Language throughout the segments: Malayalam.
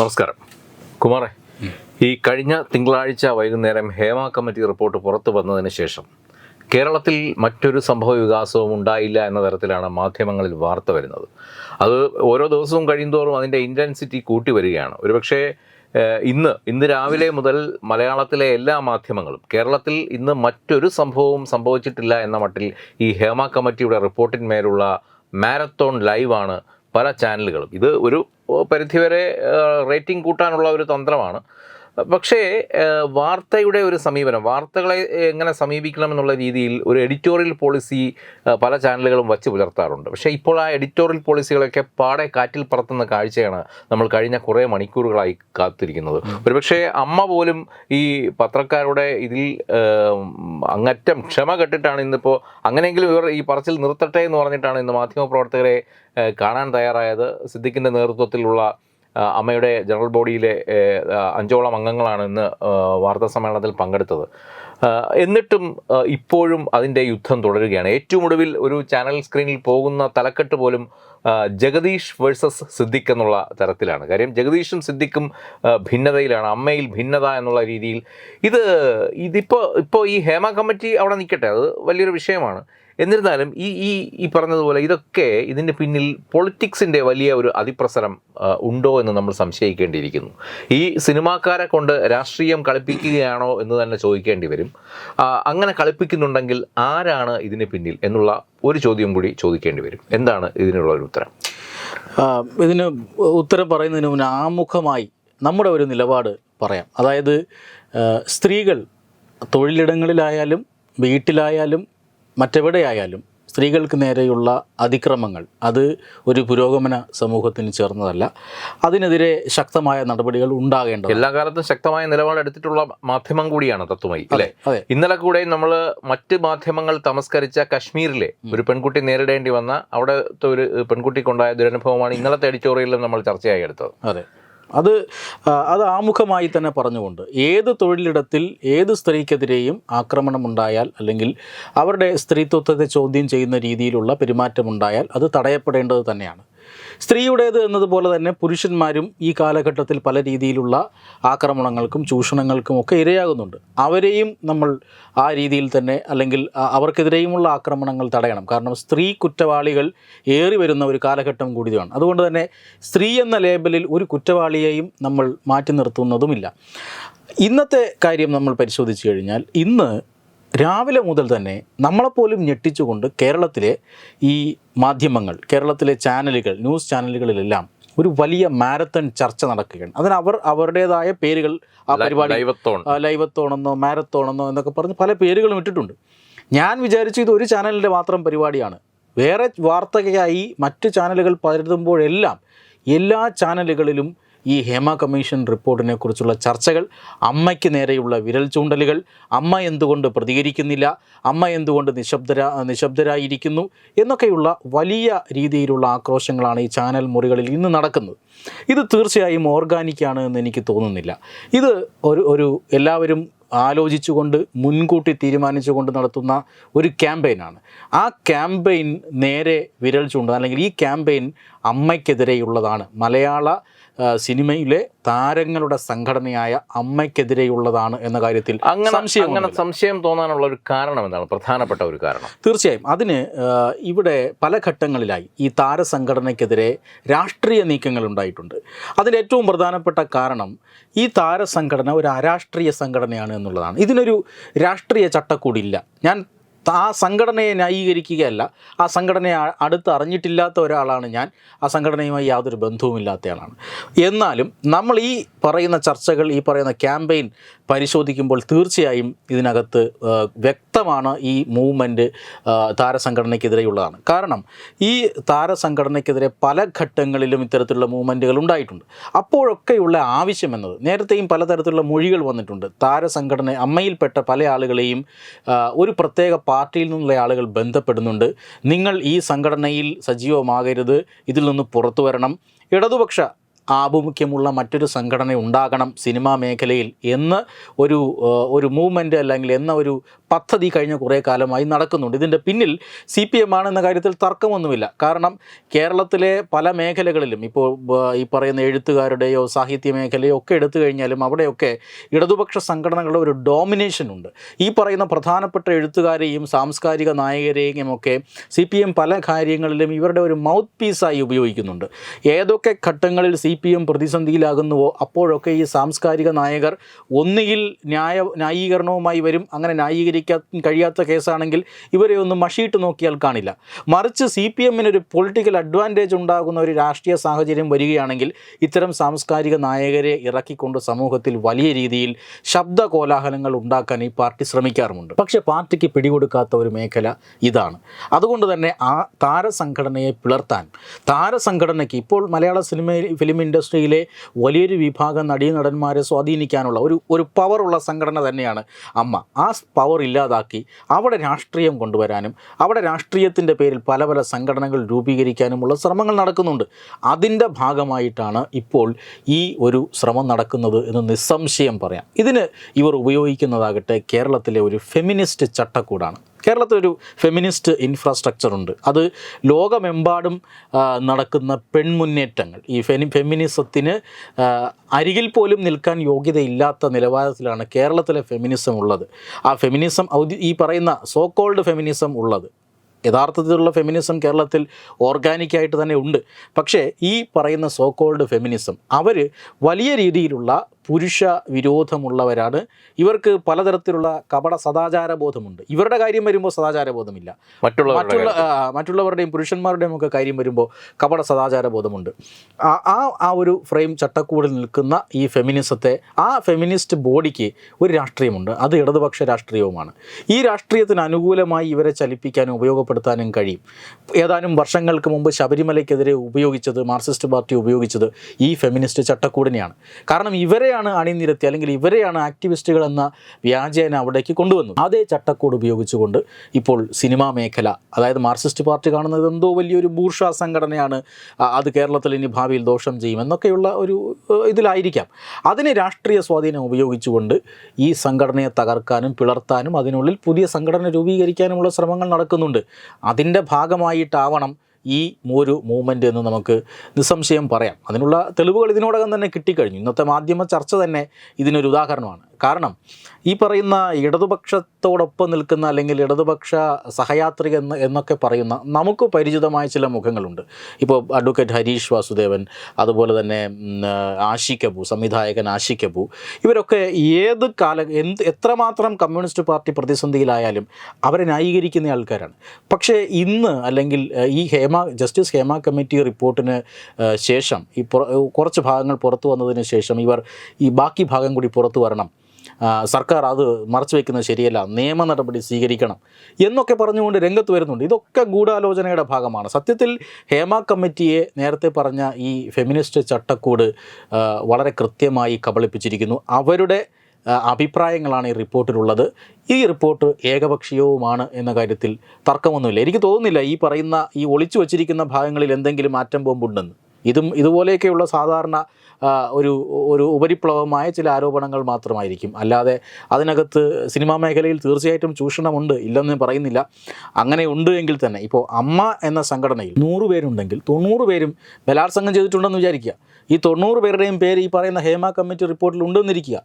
നമസ്കാരം. കുമാറെ ഈ കഴിഞ്ഞ തിങ്കളാഴ്ച വൈകുന്നേരം ഹേമ കമ്മിറ്റി റിപ്പോർട്ട് പുറത്തു വന്നതിന് ശേഷം കേരളത്തിൽ മറ്റൊരു സംഭവ വികാസവും ഉണ്ടായില്ല എന്ന തരത്തിലാണ് മാധ്യമങ്ങളിൽ വാർത്ത വരുന്നത്. അത് ഓരോ ദിവസവും കഴിയുന്തോറും അതിന്റെ ഇന്റൻസിറ്റി കൂട്ടി വരികയാണ്. ഒരുപക്ഷേ ഇന്ന് ഇന്ന് രാവിലെ മുതൽ മലയാളത്തിലെ എല്ലാ മാധ്യമങ്ങളും കേരളത്തിൽ ഇന്ന് മറ്റൊരു സംഭവവും സംഭവിച്ചിട്ടില്ല എന്ന മട്ടിൽ ഈ ഹേമ കമ്മിറ്റിയുടെ റിപ്പോർട്ടിന്മേലുള്ള മാരത്തോൺ ലൈവാണ് പല ചാനലുകളും. ഇത് ഒരു പരിധിവരെ റേറ്റിംഗ് കൂട്ടാനുള്ള ഒരു തന്ത്രമാണ്. പക്ഷേ വാർത്തയുടെ ഒരു സമീപനം വാർത്തകളെ എങ്ങനെ സമീപിക്കണം എന്നുള്ള രീതിയിൽ ഒരു എഡിറ്റോറിയൽ പോളിസി പല ചാനലുകളും വച്ച് പുലർത്താറുണ്ട്. പക്ഷേ ഇപ്പോൾ ആ എഡിറ്റോറിയൽ പോളിസികളൊക്കെ പാടെ കാറ്റിൽ പറത്തുന്ന കാഴ്ചയാണ് നമ്മൾ കഴിഞ്ഞ കുറേ മണിക്കൂറുകളായി കാത്തിരിക്കുന്നത്. ഒരുപക്ഷേ അമ്മ പോലും ഈ പത്രക്കാരുടെ ഇതിൽ അങ്ങറ്റം ക്ഷമ കെട്ടിട്ടാണ് ഇന്നിപ്പോൾ അങ്ങനെയെങ്കിലും ഇവർ ഈ പറച്ചിൽ നിർത്തട്ടെ എന്ന് പറഞ്ഞിട്ടാണ് ഇന്ന് മാധ്യമപ്രവർത്തകരെ പ്രവർത്തകരെ കാണാൻ തയ്യാറായത്. സിദ്ദിഖിന്റെ നേതൃത്വത്തിലുള്ള അമ്മയുടെ ജനറൽ ബോഡിയിലെ അഞ്ചോളം അംഗങ്ങളാണ് ഇന്ന് വാർത്താ സമ്മേളനത്തിൽ പങ്കെടുത്തത്. എന്നിട്ടും ഇപ്പോഴും അതിന്റെ യുദ്ധം തുടരുകയാണ്. ഏറ്റവും ഒടുവിൽ ഒരു ചാനൽ സ്ക്രീനിൽ പോകുന്ന തലക്കെട്ട് പോലും ജഗദീഷ് വേഴ്സസ് സിദ്ദിഖ് എന്നുള്ള തരത്തിലാണ്. കാര്യം ജഗദീഷും സിദ്ദിഖും ഭിന്നതയിലാണ്. അമ്മയിൽ ഭിന്നത എന്നുള്ള രീതിയിൽ. ഇത് ഇതിപ്പോൾ ഇപ്പോൾ ഈ ഹേമ കമ്മിറ്റി അവിടെ നിൽക്കട്ടെ. അത് വലിയൊരു വിഷയമാണ്. എന്നിരുന്നാലും ഈ ഈ ഈ പറഞ്ഞതുപോലെ ഇതൊക്കെ ഇതിന്റെ പിന്നിൽ പൊളിറ്റിക്സിന്റെ വലിയ ഒരു അതിപ്രസരം ഉണ്ടോ എന്ന് നമ്മൾ സംശയിക്കേണ്ടിയിരിക്കുന്നു. ഈ സിനിമാക്കാരെ കൊണ്ട് രാഷ്ട്രീയം കളിപ്പിക്കുകയാണോ എന്ന് തന്നെ ചോദിക്കേണ്ടി വരും. അങ്ങനെ കളിപ്പിക്കുന്നുണ്ടെങ്കിൽ ആരാണ് ഇതിന് പിന്നിൽ എന്നുള്ള ഒരു ചോദ്യം കൂടി ചോദിക്കേണ്ടി വരും. എന്താണ് ഇതിനുള്ള ഒരു ഉത്തരം? ഇതിന് ഉത്തരം പറയുന്നതിന് മുന്നേ ആമുഖമായി നമ്മുടെ ഒരു നിലപാട് പറയാം. അതായത് സ്ത്രീകൾ തൊഴിലിടങ്ങളിലായാലും വീട്ടിലായാലും മറ്റെവിടെയായാലും സ്ത്രീകൾക്ക് നേരെയുള്ള അതിക്രമങ്ങൾ അത് ഒരു പുരോഗമന സമൂഹത്തിന് ചേർന്നതല്ല. അതിനെതിരെ ശക്തമായ നടപടികൾ ഉണ്ടാകേണ്ടത് എല്ലാ കാലത്തും ശക്തമായ നിലപാടെടുത്തിട്ടുള്ള മാധ്യമം കൂടിയാണ് തത്വമായി അല്ലേ? ഇന്നലെ കൂടെ നമ്മൾ മറ്റ് മാധ്യമങ്ങൾ തമസ്കരിച്ച കശ്മീരിലെ ഒരു പെൺകുട്ടി നേരിടേണ്ടി വന്ന അവിടുത്തെ ഒരു പെൺകുട്ടിക്കുണ്ടായ ദുരനുഭവമാണ് ഇന്നലത്തെ എഡിറ്റോറിയലിൽ നമ്മൾ ചർച്ചയായി എടുത്തത്. അതെ. അത് അത് ആമുഖമായി തന്നെ പറഞ്ഞുകൊണ്ട് ഏത് തൊഴിലിടത്തിൽ ഏത് സ്ത്രീക്കെതിരെയും ആക്രമണമുണ്ടായാൽ അല്ലെങ്കിൽ അവരുടെ സ്ത്രീത്വത്തെ ചോദ്യം ചെയ്യുന്ന രീതിയിലുള്ള പെരുമാറ്റമുണ്ടായാൽ അത് തടയപ്പെടേണ്ടത് തന്നെയാണ്. സ്ത്രീയുടേത് എന്നതുപോലെ തന്നെ പുരുഷന്മാരും ഈ കാലഘട്ടത്തിൽ പല രീതിയിലുള്ള ആക്രമണങ്ങൾക്കും ചൂഷണങ്ങൾക്കും ഒക്കെ ഇരയാകുന്നുണ്ട്. അവരെയും നമ്മൾ ആ രീതിയിൽ തന്നെ അല്ലെങ്കിൽ അവർക്കെതിരെയുമുള്ള ആക്രമണങ്ങൾ തടയണം. കാരണം സ്ത്രീ കുറ്റവാളികൾ ഏറി വരുന്ന ഒരു കാലഘട്ടം കൂടിയാണ്. അതുകൊണ്ട് തന്നെ സ്ത്രീ എന്ന ലേബലിൽ ഒരു കുറ്റവാളിയെയും നമ്മൾ മാറ്റി നിർത്തുന്നതുമില്ല. ഇന്നത്തെ കാര്യം നമ്മൾ പരിശോധിച്ചു കഴിഞ്ഞാൽ ഇന്ന് രാവിലെ മുതൽ തന്നെ നമ്മളെപ്പോലും ഞെട്ടിച്ചുകൊണ്ട് കേരളത്തിലെ ഈ മാധ്യമങ്ങൾ കേരളത്തിലെ ചാനലുകൾ ന്യൂസ് ചാനലുകളിലെല്ലാം ഒരു വലിയ മാരത്തൺ ചർച്ച നടക്കുകയാണ്. അതിന് അവർ അവരുടേതായ പേരുകൾ ആ പരിപാടി ലൈവത്തോണെന്നോ മാരത്തോണെന്നോ എന്നൊക്കെ പറഞ്ഞ് പല പേരുകളും ഇട്ടിട്ടുണ്ട്. ഞാൻ വിചാരിച്ചു ഇത് ഒരു ചാനലിന്റെ മാത്രം പരിപാടിയാണ്. വേറെ വാർത്തകയായി മറ്റു ചാനലുകൾ പരതുമ്പോഴെല്ലാം എല്ലാ ചാനലുകളിലും ഈ ഹേമ കമ്മീഷൻ റിപ്പോർട്ടിനെ കുറിച്ചുള്ള ചർച്ചകൾ അമ്മയ്ക്ക് നേരെയുള്ള വിരൽ ചൂണ്ടലുകൾ അമ്മ എന്തുകൊണ്ട് പ്രതികരിക്കുന്നില്ല അമ്മ എന്തുകൊണ്ട് നിശബ്ദരാ നിശബ്ദരായിരിക്കുന്നു എന്നൊക്കെയുള്ള വലിയ രീതിയിലുള്ള ആക്രോശങ്ങളാണ് ഈ ചാനൽ മുറികളിൽ ഇന്ന് നടക്കുന്നത്. ഇത് തീർച്ചയായും ഓർഗാനിക്കാണ് എന്ന് എനിക്ക് തോന്നുന്നില്ല. ഇത് ഒരു ഒരു എല്ലാവരും ആലോചിച്ചുകൊണ്ട് മുൻകൂട്ടി തീരുമാനിച്ചുകൊണ്ട് നടത്തുന്ന ഒരു ക്യാമ്പയിനാണ് ആ ക്യാമ്പയിൻ നേരെ വിരൽ ചൂണ്ടുന്നത് അല്ലെങ്കിൽ ഈ ക്യാമ്പയിൻ അമ്മയ്ക്കെതിരെയുള്ളതാണ്. മലയാള സിനിമയിലെ താരങ്ങളുടെ സംഘടനയായ അമ്മയ്ക്കെതിരെയുള്ളതാണ് എന്ന കാര്യത്തിൽ അങ്ങനെ അങ്ങനെ സംശയം തോന്നാനുള്ള ഒരു കാരണം എന്താണ്? പ്രധാനപ്പെട്ട ഒരു കാരണം. തീർച്ചയായും. അതിന് ഇവിടെ പല ഘട്ടങ്ങളിലായി ഈ താരസംഘടനയ്ക്കെതിരെ രാഷ്ട്രീയ നീക്കങ്ങൾ ഉണ്ടായിട്ടുണ്ട്. അതിൽ ഏറ്റവും പ്രധാനപ്പെട്ട കാരണം ഈ താരസംഘടന ഒരു അരാഷ്ട്രീയ സംഘടനയാണ് എന്നുള്ളതാണ്. ഇതിനൊരു രാഷ്ട്രീയ ചട്ടക്കൂടില്ല. ഞാൻ ആ സംഘടനയെ ന്യായീകരിക്കുകയല്ല. ആ സംഘടനയെ അടുത്ത് അറിഞ്ഞിട്ടില്ലാത്ത ഒരാളാണ് ഞാൻ. ആ സംഘടനയുമായി യാതൊരു ബന്ധവുമില്ലാത്തയാളാണ് എന്നാലും നമ്മൾ ഈ പറയുന്ന ചർച്ചകൾ ഈ പറയുന്ന ക്യാമ്പയിൻ പരിശോധിക്കുമ്പോൾ തീർച്ചയായും ഇതിനകത്ത് വ്യക്തമാണ് ഈ മൂവ്മെന്റ് താരസംഘടനയ്ക്കെതിരെയുള്ളതാണ്. കാരണം ഈ താരസംഘടനയ്ക്കെതിരെ പല ഘട്ടങ്ങളിലും ഇത്തരത്തിലുള്ള മൂവ്മെന്റുകൾ ഉണ്ടായിട്ടുണ്ട്. അപ്പോഴൊക്കെയുള്ള ആവശ്യം എന്നത് നേരത്തെയും പലതരത്തിലുള്ള മൊഴികൾ വന്നിട്ടുണ്ട്. താരസംഘടന അമ്മയിൽപ്പെട്ട പല ആളുകളെയും ഒരു പ്രത്യേക പാർട്ടിയിൽ നിന്നുള്ള ആളുകൾ ബന്ധപ്പെടുന്നുണ്ട്. നിങ്ങൾ ഈ സംഘടനയിൽ സജീവമാകരുത്. ഇതിൽ നിന്ന് പുറത്തു വരണം. ഇടതുപക്ഷ ആഭിമുഖ്യമുള്ള മറ്റൊരു സംഘടന ഉണ്ടാകണം സിനിമാ മേഖലയിൽ എന്ന് ഒരു ഒരു മൂവ്മെന്റ് അല്ലെങ്കിൽ എന്ന ഒരു പദ്ധതി കഴിഞ്ഞ കുറേ കാലമായി നടക്കുന്നുണ്ട്. ഇതിന്റെ പിന്നിൽ സി പി എം ആണെന്ന കാര്യത്തിൽ തർക്കമൊന്നുമില്ല. കാരണം കേരളത്തിലെ പല മേഖലകളിലും ഇപ്പോൾ ഈ പറയുന്ന എഴുത്തുകാരുടെയോ സാഹിത്യ മേഖലയോ ഒക്കെ എടുത്തു കഴിഞ്ഞാലും അവിടെയൊക്കെ ഇടതുപക്ഷ സംഘടനകളുടെ ഒരു ഡോമിനേഷൻ ഉണ്ട്. ഈ പറയുന്ന പ്രധാനപ്പെട്ട എഴുത്തുകാരെയും സാംസ്കാരിക നായകരെയും ഒക്കെ സി പി എം പല കാര്യങ്ങളിലും ഇവരുടെ ഒരു മൗത്ത് പീസായി ഉപയോഗിക്കുന്നുണ്ട്. ഏതൊക്കെ ഘട്ടങ്ങളിൽ സി പി എം പ്രതിസന്ധിയിലാകുന്നുവോ അപ്പോഴൊക്കെ ഈ സാംസ്കാരിക നായകർ ഒന്നുകിൽ ന്യായ ന്യായീകരണവുമായി വരും. അങ്ങനെ ന്യായീകരിക്കാൻ കഴിയാത്ത കേസാണെങ്കിൽ ഇവരെ ഒന്ന് മഷിയിട്ട് നോക്കിയാൽ കാണില്ല. മറിച്ച് സി പി എമ്മിനൊരു പൊളിറ്റിക്കൽ അഡ്വാന്റേജ് ഉണ്ടാകുന്ന ഒരു രാഷ്ട്രീയ സാഹചര്യം വരികയാണെങ്കിൽ ഇത്തരം സാംസ്കാരിക നായകരെ ഇറക്കിക്കൊണ്ട് സമൂഹത്തിൽ വലിയ രീതിയിൽ ശബ്ദ കോലാഹലങ്ങൾ ഉണ്ടാക്കാൻ ഈ പാർട്ടി ശ്രമിക്കാറുമുണ്ട്. പക്ഷേ പാർട്ടിക്ക് പിടികൊടുക്കാത്ത ഒരു മേഖല ഇതാണ്. അതുകൊണ്ട് തന്നെ ആ താരസംഘടനയെ പിളർത്താൻ താരസംഘടനയ്ക്ക് ഇപ്പോൾ മലയാള സിനിമ ഫിലിം ഇൻഡസ്ട്രിയിലെ വലിയൊരു വിഭാഗം നടീനടന്മാരെ സ്വാധീനിക്കാനുള്ള ഒരു ഒരു പവറുള്ള സംഘടന തന്നെയാണ് അമ്മ. ആ പവർ ഇല്ലാതാക്കി അവിടെ രാഷ്ട്രീയം കൊണ്ടുവരാനും അവിടെ രാഷ്ട്രീയത്തിന്റെ പേരിൽ പല പല സംഘടനകൾ രൂപീകരിക്കാനുമുള്ള ശ്രമങ്ങൾ നടക്കുന്നുണ്ട്. അതിന്റെ ഭാഗമായിട്ടാണ് ഇപ്പോൾ ഈ ഒരു ശ്രമം നടക്കുന്നത് എന്ന് നിസ്സംശയം പറയാം. ഇതിന് ഇവർ ഉപയോഗിക്കുന്നതാകട്ടെ കേരളത്തിലെ ഒരു ഫെമിനിസ്റ്റ് ചട്ടക്കൂടാണ്. കേരളത്തിലൊരു ഫെമിനിസ്റ്റ് ഇൻഫ്രാസ്ട്രക്ചർ ഉണ്ട്. അത് ലോകമെമ്പാടും നടക്കുന്ന പെൺമുന്നേറ്റങ്ങൾ. ഈ ഫെനി ഫെമിനിസത്തിന് അരികിൽ പോലും നിൽക്കാൻ യോഗ്യതയില്ലാത്ത നിലവാരത്തിലാണ് കേരളത്തിലെ ഫെമിനിസം ഉള്ളത്. ആ ഫെമിനിസം ഈ പറയുന്ന സോ കോൾഡ് ഫെമിനിസം ഉള്ളത്. യഥാർത്ഥത്തിലുള്ള ഫെമിനിസം കേരളത്തിൽ ഓർഗാനിക്കായിട്ട് തന്നെ ഉണ്ട്. പക്ഷേ ഈ പറയുന്ന സോ കോൾഡ് ഫെമിനിസം അവർ വലിയ രീതിയിലുള്ള പുരുഷ വിരോധമുള്ളവരാണ് ഇവർക്ക് പലതരത്തിലുള്ള കപട സദാചാര ബോധമുണ്ട് ഇവരുടെ കാര്യം വരുമ്പോൾ സദാചാര ബോധമില്ല മറ്റുള്ള മറ്റുള്ള മറ്റുള്ളവരുടെയും പുരുഷന്മാരുടെയും ഒക്കെ കാര്യം വരുമ്പോൾ കപട സദാചാര ബോധമുണ്ട് ആ ആ ഒരു ഫ്രെയിം ചട്ടക്കൂടിൽ നിൽക്കുന്ന ഈ ഫെമിനിസത്തെ ആ ഫെമിനിസ്റ്റ് ബോഡിക്ക് ഒരു രാഷ്ട്രീയമുണ്ട്. അത് ഇടതുപക്ഷ രാഷ്ട്രീയവുമാണ്. ഈ രാഷ്ട്രീയത്തിന് അനുകൂലമായി ഇവരെ ചലിപ്പിക്കാനും ഉപയോഗപ്പെടുത്താനും കഴിയും. ഏതാനും വർഷങ്ങൾക്ക് മുമ്പ് ശബരിമലയ്ക്കെതിരെ ഉപയോഗിച്ചത് മാർക്സിസ്റ്റ് പാർട്ടി ഉപയോഗിച്ചത് ഈ ഫെമിനിസ്റ്റ് ചട്ടക്കൂടിനെയാണ്. കാരണം ഇവരെയാണ് അണിനിരത്തി അല്ലെങ്കിൽ ഇവരെയാണ് ആക്ടിവിസ്റ്റുകൾ എന്ന വ്യാജേന അവിടേക്ക് കൊണ്ടുവന്നു അതേ ചട്ടക്കൂട് ഉപയോഗിച്ചുകൊണ്ട് ഇപ്പോൾ സിനിമാ മേഖല അതായത് മാർക്സിസ്റ്റ് പാർട്ടി കാണുന്നത് എന്തോ വലിയൊരു ബൂർഷ സംഘടനയാണ് അത് കേരളത്തിൽ ഇനി ഭാവിയിൽ ദോഷം ചെയ്യും എന്നൊക്കെയുള്ള ഒരു ഇതിലായിരിക്കാം. അതിനെ രാഷ്ട്രീയ സ്വാധീനം ഉപയോഗിച്ചുകൊണ്ട് ഈ സംഘടനയെ തകർക്കാനും പിളർത്താനും അതിനുള്ളിൽ പുതിയ സംഘടന രൂപീകരിക്കാനുമുള്ള ശ്രമങ്ങൾ നടക്കുന്നുണ്ട്. അതിന്റെ ഭാഗമായിട്ടാവണം ഈ ഒരു മൂവ്മെന്റ് എന്ന് നമുക്ക് നിസ്സംശയം പറയാം. അതിനുള്ള തെളിവുകൾ ഇതിനോടകം തന്നെ കിട്ടിക്കഴിഞ്ഞു. ഇന്നത്തെ മാധ്യമ ചർച്ച തന്നെ ഇതിനൊരു ഉദാഹരണമാണ്. കാരണം ഈ പറയുന്ന ഇടതുപക്ഷത്തോടൊപ്പം നിൽക്കുന്ന അല്ലെങ്കിൽ ഇടതുപക്ഷ സഹയാത്രിക എന്ന് എന്നൊക്കെ പറയുന്ന നമുക്ക് പരിചിതമായ ചില മുഖങ്ങളുണ്ട്. ഇപ്പോൾ അഡ്വക്കേറ്റ് ഹരീഷ് വാസുദേവൻ അതുപോലെ തന്നെ ആഷിക് അബു സംവിധായകൻ ആഷിക്കബു കപൂർ ഇവരൊക്കെ ഏത് കാല എന്ത് എത്രമാത്രം കമ്മ്യൂണിസ്റ്റ് പാർട്ടി പ്രതിസന്ധിയിലായാലും അവരെ ന്യായീകരിക്കുന്ന ആൾക്കാരാണ്. പക്ഷേ ഇന്ന് അല്ലെങ്കിൽ ഈ ഹേമ ജസ്റ്റിസ് ഹേമ കമ്മിറ്റി റിപ്പോർട്ടിന് ശേഷം ഈ കുറച്ച് ഭാഗങ്ങൾ പുറത്തു വന്നതിന് ശേഷം ഇവർ ഈ ബാക്കി ഭാഗം കൂടി പുറത്തു വരണം. സർക്കാർ അത് മറച്ചു വയ്ക്കുന്നത് ശരിയല്ല. നിയമ നടപടി സ്വീകരിക്കണം എന്നൊക്കെ പറഞ്ഞുകൊണ്ട് രംഗത്ത് വരുന്നുണ്ട്. ഇതൊക്കെ ഗൂഢാലോചനയുടെ ഭാഗമാണ്. സത്യത്തിൽ ഹേമ കമ്മിറ്റിയെ നേരത്തെ പറഞ്ഞ ഈ ഫെമിനിസ്റ്റ് ചട്ടക്കൂട് വളരെ കൃത്യമായി കബളിപ്പിച്ചിരിക്കുന്നു. അവരുടെ അഭിപ്രായങ്ങളാണ് ഈ റിപ്പോർട്ടിലുള്ളത്. ഈ റിപ്പോർട്ട് ഏകപക്ഷീയവുമാണ് എന്ന കാര്യത്തിൽ തർക്കമൊന്നുമില്ല. എനിക്ക് തോന്നുന്നില്ല ഈ പറയുന്ന ഈ ഒളിച്ചു വച്ചിരിക്കുന്ന ഭാഗങ്ങളിൽ എന്തെങ്കിലും ആറ്റം ബോംബുണ്ടെന്ന്. ഇതും ഇതുപോലെയൊക്കെയുള്ള സാധാരണ ഒരു ഒരു ഉപരിപ്ലവമായ ചില ആരോപണങ്ങൾ മാത്രമായിരിക്കും. അല്ലാതെ അതിനകത്ത് സിനിമാ മേഖലയിൽ തീർച്ചയായിട്ടും ചൂഷണമുണ്ട് ഇല്ലെന്ന് പറയുന്നില്ല. അങ്ങനെ ഉണ്ട് എങ്കിൽ തന്നെ ഇപ്പോൾ അമ്മ എന്ന സംഘടനയിൽ നൂറ് പേരുണ്ടെങ്കിൽ തൊണ്ണൂറ് പേരും ബലാത്സംഗം ചെയ്തിട്ടുണ്ടെന്ന് വിചാരിക്കുക. ഈ തൊണ്ണൂറ് പേരുടെയും പേര് ഈ പറയുന്ന ഹേമ കമ്മിറ്റി റിപ്പോർട്ടിൽ ഉണ്ടെന്നിരിക്കുക.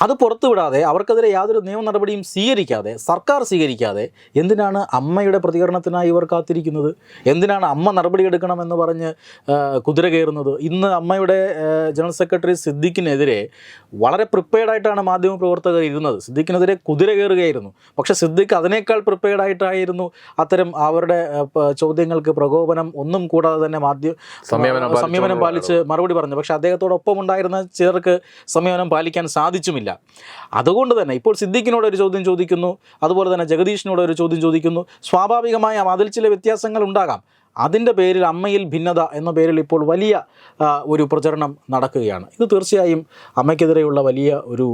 അത് പുറത്തുവിടാതെ അവർക്കെതിരെ യാതൊരു നിയമ നടപടിയും സ്വീകരിക്കാതെ സർക്കാർ സ്വീകരിക്കാതെ എന്തിനാണ് അമ്മയുടെ പ്രതികരണത്തിനായി ഇവർ കാത്തിരിക്കുന്നത്? എന്തിനാണ് അമ്മ നടപടിയെടുക്കണമെന്ന് പറഞ്ഞ് കുതിര കയറുന്നത്? ഇന്ന് അമ്മയുടെ ജനറൽ സെക്രട്ടറി സിദ്ദിഖിനെതിരെ വളരെ പ്രിപ്പയർഡായിട്ടാണ് മാധ്യമപ്രവർത്തകർ ഇരുന്നത്. സിദ്ദിഖിനെതിരെ കുതിര കയറുകയായിരുന്നു. പക്ഷേ സിദ്ദിഖ് അതിനേക്കാൾ പ്രിപ്പയർഡായിട്ടായിരുന്നു അത്തരം അവരുടെ ചോദ്യങ്ങൾക്ക് പ്രകോപനം ഒന്നും കൂടാതെ തന്നെ മാധ്യമ സംയമനം പാലിച്ച് മറുപടി പറഞ്ഞു. പക്ഷേ അദ്ദേഹത്തോടൊപ്പം ഉണ്ടായിരുന്ന ചിലർക്ക് സംയമനം പാലിക്കാൻ സാധിച്ചുമില്ല. അതുകൊണ്ട് തന്നെ ഇപ്പോൾ സിദ്ദിഖിനോട് ഒരു ചോദ്യം ചോദിക്കുന്നു അതുപോലെ തന്നെ ജഗദീഷിനോട് ഒരു ചോദ്യം ചോദിക്കുന്നു. സ്വാഭാവികമായ അതിൽ ചില വ്യത്യാസങ്ങൾ ഉണ്ടാകാം. അതിന്റെ പേരിൽ അമ്മയിൽ ഭിന്നത എന്ന പേരിൽ ഇപ്പോൾ വലിയ ഒരു പ്രചരണം നടക്കുകയാണ്. ഇത് തീർച്ചയായും അമ്മയ്ക്കെതിരെയുള്ള വലിയ ഒരു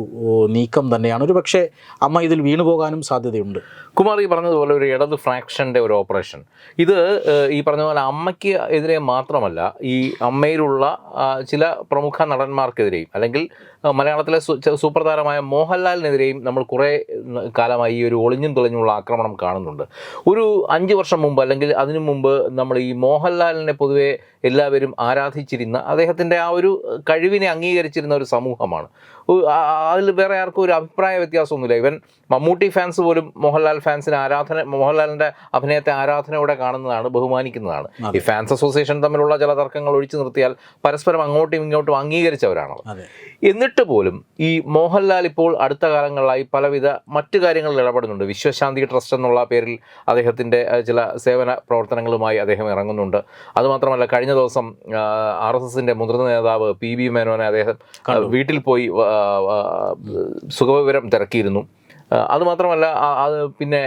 നീക്കം തന്നെയാണ്. ഒരു പക്ഷേ അമ്മ ഇതിൽ വീണു പോകാനും സാധ്യതയുണ്ട്. കുമാർ ഈ പറഞ്ഞതുപോലെ ഒരു ഇടത് ഫ്രാക്ഷന്റെ ഒരു ഓപ്പറേഷൻ. ഇത് ഈ പറഞ്ഞ പോലെ അമ്മയ്ക്ക് എതിരെ മാത്രമല്ല ഈ അമ്മയിലുള്ള ചില പ്രമുഖ നടന്മാർക്കെതിരെയും അല്ലെങ്കിൽ മലയാളത്തിലെ സൂപ്പർ താരമായ മോഹൻലാലിനെതിരെയും നമ്മൾ കുറേ കാലമായി ഈ ഒരു ഒളിഞ്ഞും തുളഞ്ഞുമുള്ള ആക്രമണം കാണുന്നുണ്ട്. ഒരു അഞ്ച് വർഷം മുമ്പ് അല്ലെങ്കിൽ അതിനു മുമ്പ് നമ്മൾ ഈ മോഹൻലാലിനെ പൊതുവെ എല്ലാവരും ആരാധിച്ചിരുന്ന അദ്ദേഹത്തിന്റെ ആ ഒരു കഴിവിനെ അംഗീകരിച്ചിരുന്ന ഒരു സമൂഹമാണ്. അതിൽ വേറെ ആർക്കും ഒരു അഭിപ്രായ വ്യത്യാസമൊന്നുമില്ല. ഇവൻ മമ്മൂട്ടി ഫാൻസ് പോലും മോഹൻലാൽ ഫാൻസിന് ആരാധന മോഹൻലാലിന്റെ അഭിനയത്തെ ആരാധനയോടെ കാണുന്നതാണ് ബഹുമാനിക്കുന്നതാണ്. ഈ ഫാൻസ് അസോസിയേഷൻ തമ്മിലുള്ള ചില തർക്കങ്ങൾ ഒഴിച്ചു നിർത്തിയാൽ പരസ്പരം അങ്ങോട്ടും ഇങ്ങോട്ടും അംഗീകരിച്ചവരാണ് എന്നിട്ട് പോലും ഈ മോഹൻലാൽ ഇപ്പോൾ അടുത്ത കാലങ്ങളിലായി പലവിധ മറ്റു കാര്യങ്ങളിൽ ഇടപെടുന്നുണ്ട്. വിശ്വശാന്തി ട്രസ്റ്റ് എന്നുള്ള പേരിൽ അദ്ദേഹത്തിന്റെ ചില സേവന പ്രവർത്തനങ്ങളുമായി അദ്ദേഹം ഇറങ്ങുന്നുണ്ട്. അതുമാത്രമല്ല കഴിഞ്ഞ ദിവസം ആർ എസ് എസിന്റെ മുതിർന്ന നേതാവ് പി ബി മേനോനെ അദ്ദേഹം വീട്ടിൽ പോയി സുഖവിവരം തിരക്കിയിരുന്നു. അതുമാത്രമല്ല അത് പിന്നെ